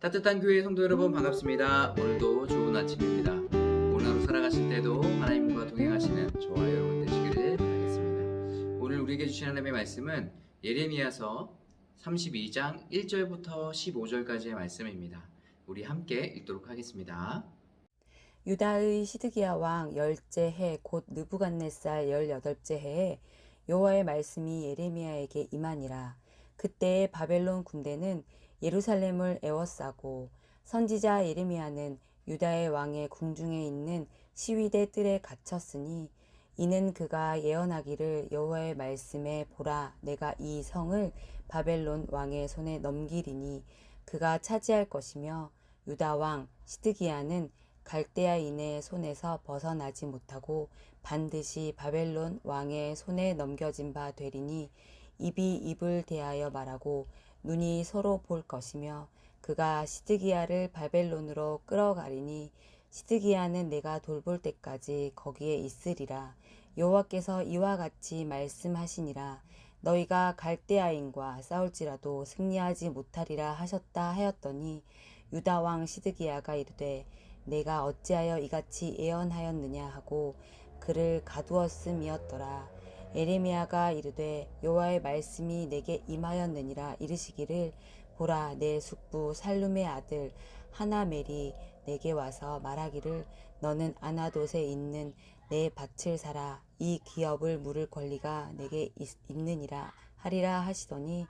따뜻한 교회 성도 여러분 반갑습니다. 오늘도 좋은 아침입니다. 오늘 하루 살아가실 때도 하나님과 동행하시는 저와 여러분 되시기를 바라겠습니다. 오늘 우리에게 주신 하나님의 말씀은 예레미야서 32장 1절부터 15절까지의 말씀입니다. 우리 함께 읽도록 하겠습니다. 유다의 시드기야 왕 열째 해 곧 느부갓네살 열여덟째 해에 여호와의 말씀이 예레미야에게 임하니라 그때에 바벨론 군대는 예루살렘을 에워싸고 선지자 예레미야는 유다의 왕의 궁중에 있는 시위대 뜰에 갇혔으니 이는 그가 예언하기를 여호와의 말씀에 보라 내가 이 성을 바벨론 왕의 손에 넘기리니 그가 차지할 것이며 유다 왕 시드기야는 갈대아인의 손에서 벗어나지 못하고 반드시 바벨론 왕의 손에 넘겨진 바 되리니 입이 입을 대하여 말하고 눈이 서로 볼 것이며 그가 시드기야를 바벨론으로 끌어가리니 시드기야는 내가 돌볼 때까지 거기에 있으리라 여호와께서 이와 같이 말씀하시니라 너희가 갈대아인과 싸울지라도 승리하지 못하리라 하셨다 하였더니 유다 왕 시드기야가 이르되 내가 어찌하여 이같이 예언하였느냐 하고 그를 가두었음이었더라. 에레미야가 이르되 여호와의 말씀이 내게 임하였느니라 이르시기를 보라 내 숙부 살룸의 아들 하나멜이 내게 와서 말하기를 너는 아나돗에 있는 내 밭을 사라. 이 기업을 물을 권리가 내게 있, 있느니라 하리라 하시더니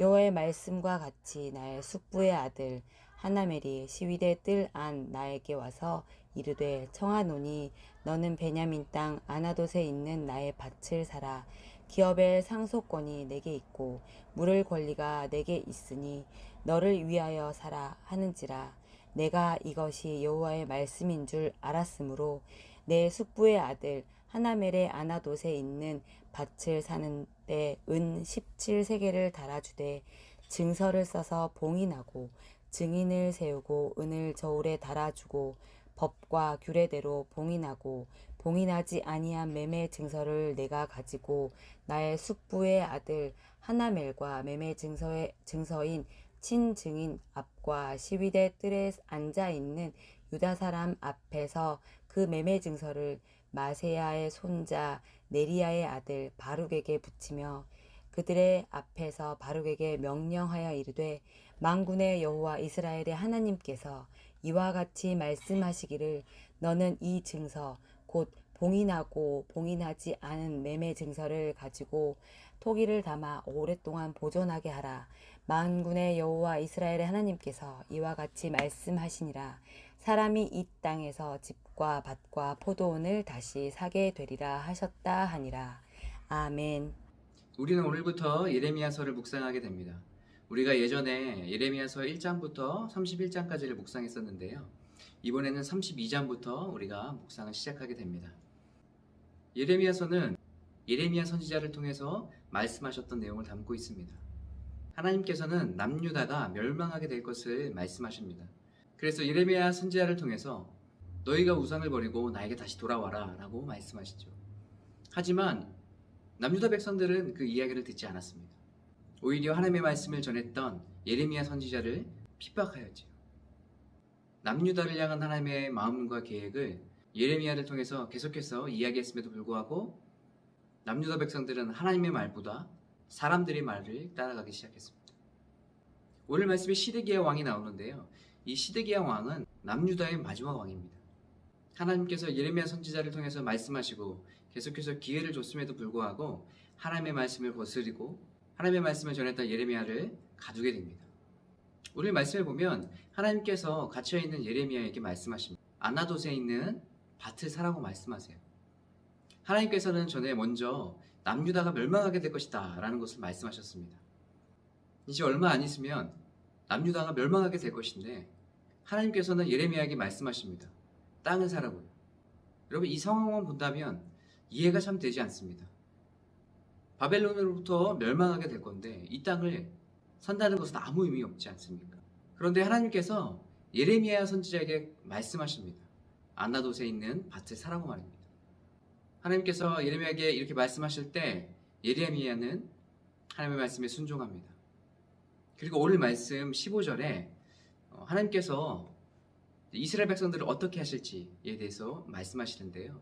여호와의 말씀과 같이 나의 숙부의 아들 하나멜이 시위대 뜰 안 나에게 와서 이르되 청하노니 너는 베냐민 땅 아나돗에 있는 나의 밭을 사라. 기업의 상속권이 내게 있고 물을 권리가 내게 있으니 너를 위하여 사라 하는지라. 내가 이것이 여호와의 말씀인 줄 알았으므로 내 숙부의 아들 하나멜의 아나돗에 있는 밭을 사는데 은 17세계를 달아주되 증서를 써서 봉인하고 증인을 세우고 은을 저울에 달아주고 법과 규례대로 봉인하고 봉인하지 아니한 매매 증서를 내가 가지고 나의 숙부의 아들 하나멜과 매매 증서의 증서인 친증인 앞과 시위대 뜰에 앉아 있는 유다 사람 앞에서 그 매매 증서를 마세야의 손자 네리야의 아들 바룩에게 붙이며 그들의 앞에서 바룩에게 명령하여 이르되 만군의 여호와 이스라엘의 하나님께서 이와 같이 말씀하시기를 너는 이 증서 곧 봉인하고 봉인하지 않은 매매 증서를 가지고 토기를 담아 오랫동안 보존하게 하라. 만군의 여호와 이스라엘의 하나님께서 이와 같이 말씀하시니라. 사람이 이 땅에서 집과 밭과 포도원을 다시 사게 되리라 하셨다 하니라. 아멘. 우리는 오늘부터 예레미야서를 묵상하게 됩니다. 우리가 예전에 예레미야서 1장부터 31장까지를 묵상했었는데요. 이번에는 32장부터 우리가 묵상을 시작하게 됩니다. 예레미야서는 예레미야 선지자를 통해서 말씀하셨던 내용을 담고 있습니다. 하나님께서는 남유다가 멸망하게 될 것을 말씀하십니다. 그래서 예레미야 선지자를 통해서 너희가 우상을 버리고 나에게 다시 돌아와라 라고 말씀하시죠. 하지만 남유다 백성들은 그 이야기를 듣지 않았습니다. 오히려 하나님의 말씀을 전했던 예레미야 선지자를 핍박하였지요. 남유다를 향한 하나님의 마음과 계획을 예레미야를 통해서 계속해서 이야기했음에도 불구하고 남유다 백성들은 하나님의 말보다 사람들의 말을 따라가기 시작했습니다. 오늘 말씀에 시드기야 왕이 나오는데요. 이 시드기야 왕은 남유다의 마지막 왕입니다. 하나님께서 예레미야 선지자를 통해서 말씀하시고 계속해서 기회를 줬음에도 불구하고 하나님의 말씀을 거스리고 하나님의 말씀을 전했던 예레미야를 가두게 됩니다. 오늘 말씀을 보면 하나님께서 갇혀 있는 예레미야에게 말씀하십니다. 아나돗에 있는 밭을 사라고 말씀하세요. 하나님께서는 전에 먼저 남유다가 멸망하게 될 것이다 라는 것을 말씀하셨습니다. 이제 얼마 안 있으면 남유다가 멸망하게 될 것인데 하나님께서는 예레미야에게 말씀하십니다. 땅을 사라고요. 여러분 이 상황만 본다면 이해가 참 되지 않습니다. 바벨론으로부터 멸망하게 될 건데 이 땅을 산다는 것은 아무 의미 없지 않습니까? 그런데 하나님께서 예레미야 선지자에게 말씀하십니다. 안나돗에 있는 밭을 사라고 말입니다. 하나님께서 예레미야에게 이렇게 말씀하실 때 예레미야는 하나님의 말씀에 순종합니다. 그리고 오늘 말씀 15절에 어, 하나님께서 이스라엘 백성들을 어떻게 하실지에 대해서 말씀하시는데요.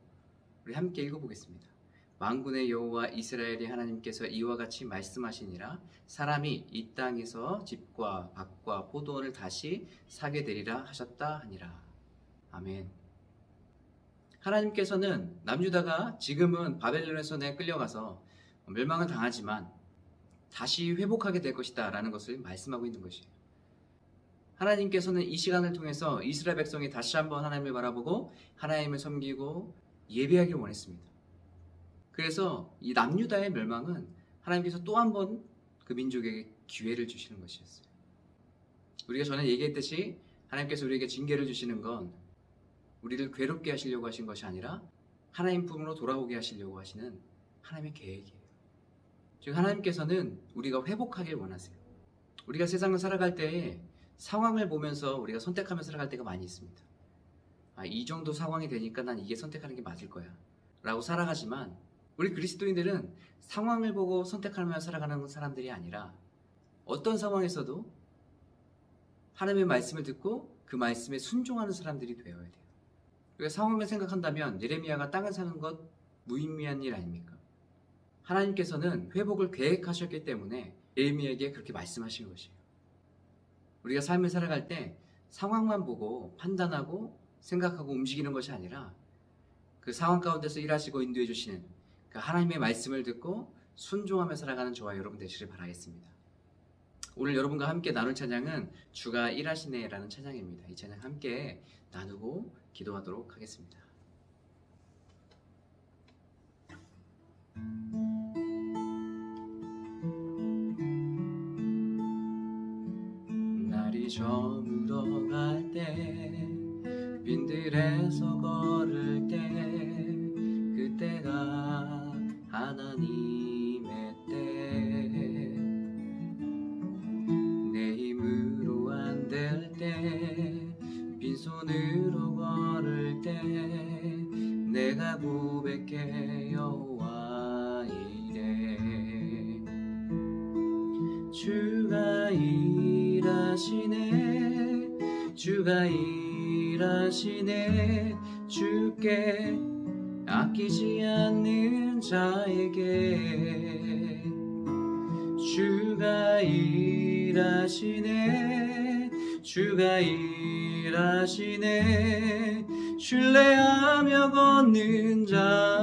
우리 함께 읽어보겠습니다. 만군의 여호와 이스라엘의 하나님께서 이와 같이 말씀하시니라 사람이 이 땅에서 집과 밭과 포도원을 다시 사게 되리라 하셨다 하니라. 아멘. 하나님께서는 남유다가 지금은 바벨론의 손에 끌려가서 멸망을 당하지만 다시 회복하게 될 것이다 라는 것을 말씀하고 있는 것이에요. 하나님께서는 이 시간을 통해서 이스라엘 백성이 다시 한번 하나님을 바라보고 하나님을 섬기고 예배하길 원했습니다. 그래서 이 남유다의 멸망은 하나님께서 또 한 번 그 민족에게 기회를 주시는 것이었어요. 우리가 전에 얘기했듯이 하나님께서 우리에게 징계를 주시는 건 우리를 괴롭게 하시려고 하신 것이 아니라 하나님 품으로 돌아오게 하시려고 하시는 하나님의 계획이에요. 즉 하나님께서는 우리가 회복하길 원하세요. 우리가 세상을 살아갈 때에 상황을 보면서 우리가 선택하며 살아갈 때가 많이 있습니다. 아, 이 정도 상황이 되니까 난 이게 선택하는 게 맞을 거야. 라고 살아가지만 우리 그리스도인들은 상황을 보고 선택하며 살아가는 사람들이 아니라 어떤 상황에서도 하나님의 말씀을 듣고 그 말씀에 순종하는 사람들이 되어야 돼요. 우리가 상황을 생각한다면 예레미야가 땅을 사는 것 무의미한 일 아닙니까? 하나님께서는 회복을 계획하셨기 때문에 예레미야에게 그렇게 말씀하신 것이에요. 우리가 삶을 살아갈 때 상황만 보고 판단하고 생각하고 움직이는 것이 아니라 그 상황 가운데서 일하시고 인도해 주시는 그 하나님의 말씀을 듣고 순종하며 살아가는 저와 여러분 되시길 바라겠습니다. 오늘 여러분과 함께 나눌 찬양은 주가 일하시네라는 찬양입니다. 이 찬양 함께 나누고 기도하도록 하겠습니다. 날이 저물어 갈 때 빈들에서 걸을 때 그때가 하나님의 때 내 힘으로 안 될 때 빈손으로 걸을 때 내가 고백해 여호와 이래. 주가 일하시네. 주가 일하시네. 주께 아끼지 않는 자에게 주가 일하시네 주가 일하시네. 신뢰하며 걷는 자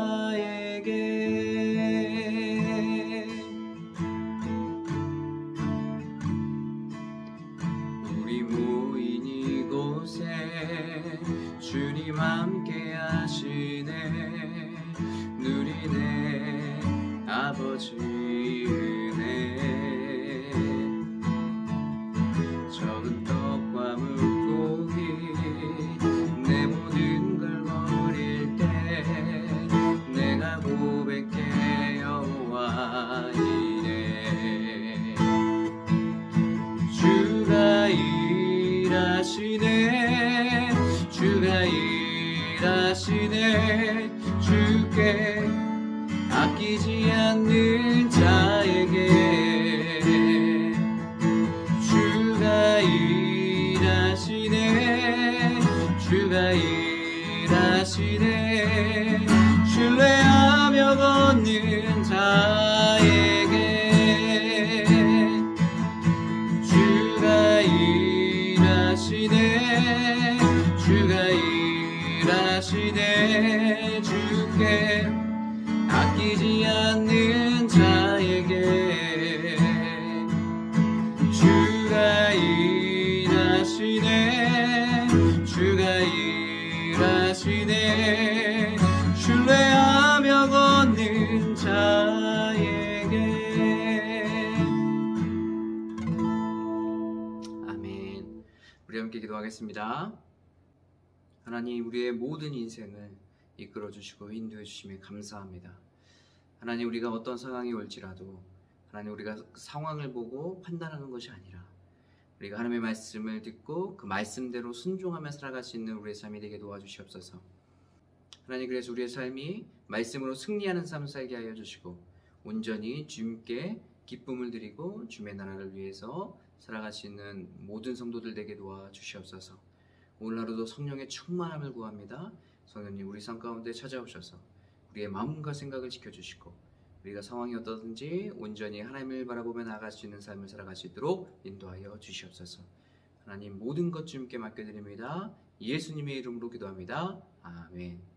일하시네 주가 일하시네. 신뢰하며 걷는 자에 기도하겠습니다 하나님 우리의 모든 인생을 이끌어 주시고 인도해 주심에 감사합니다 하나님 우리가 어떤 상황이 올지라도 하나님 우리가 그 상황을 보고 판단하는 것이 아니라 우리가 하나님의 말씀을 듣고 그 말씀대로 순종하며 살아갈 수 있는 우리의 삶이 되게 도와주시옵소서. 하나님 그래서 우리의 삶이 말씀으로 승리하는 삶 살게 하여 주시고 온전히 주님께 기쁨을 드리고 주의 나라를 위해서 살아갈 수 있는 모든 성도들 되게 도와 주시옵소서. 오늘 하루도 성령의 충만함을 구합니다. 성령님 우리 삶 가운데 찾아오셔서 우리의 마음과 생각을 지켜주시고 우리가 상황이 어떠든지 온전히 하나님을 바라보며 나아갈 수 있는 삶을 살아갈 수 있도록 인도하여 주시옵소서. 하나님 모든 것 주님께 맡겨드립니다. 예수님의 이름으로 기도합니다. 아멘.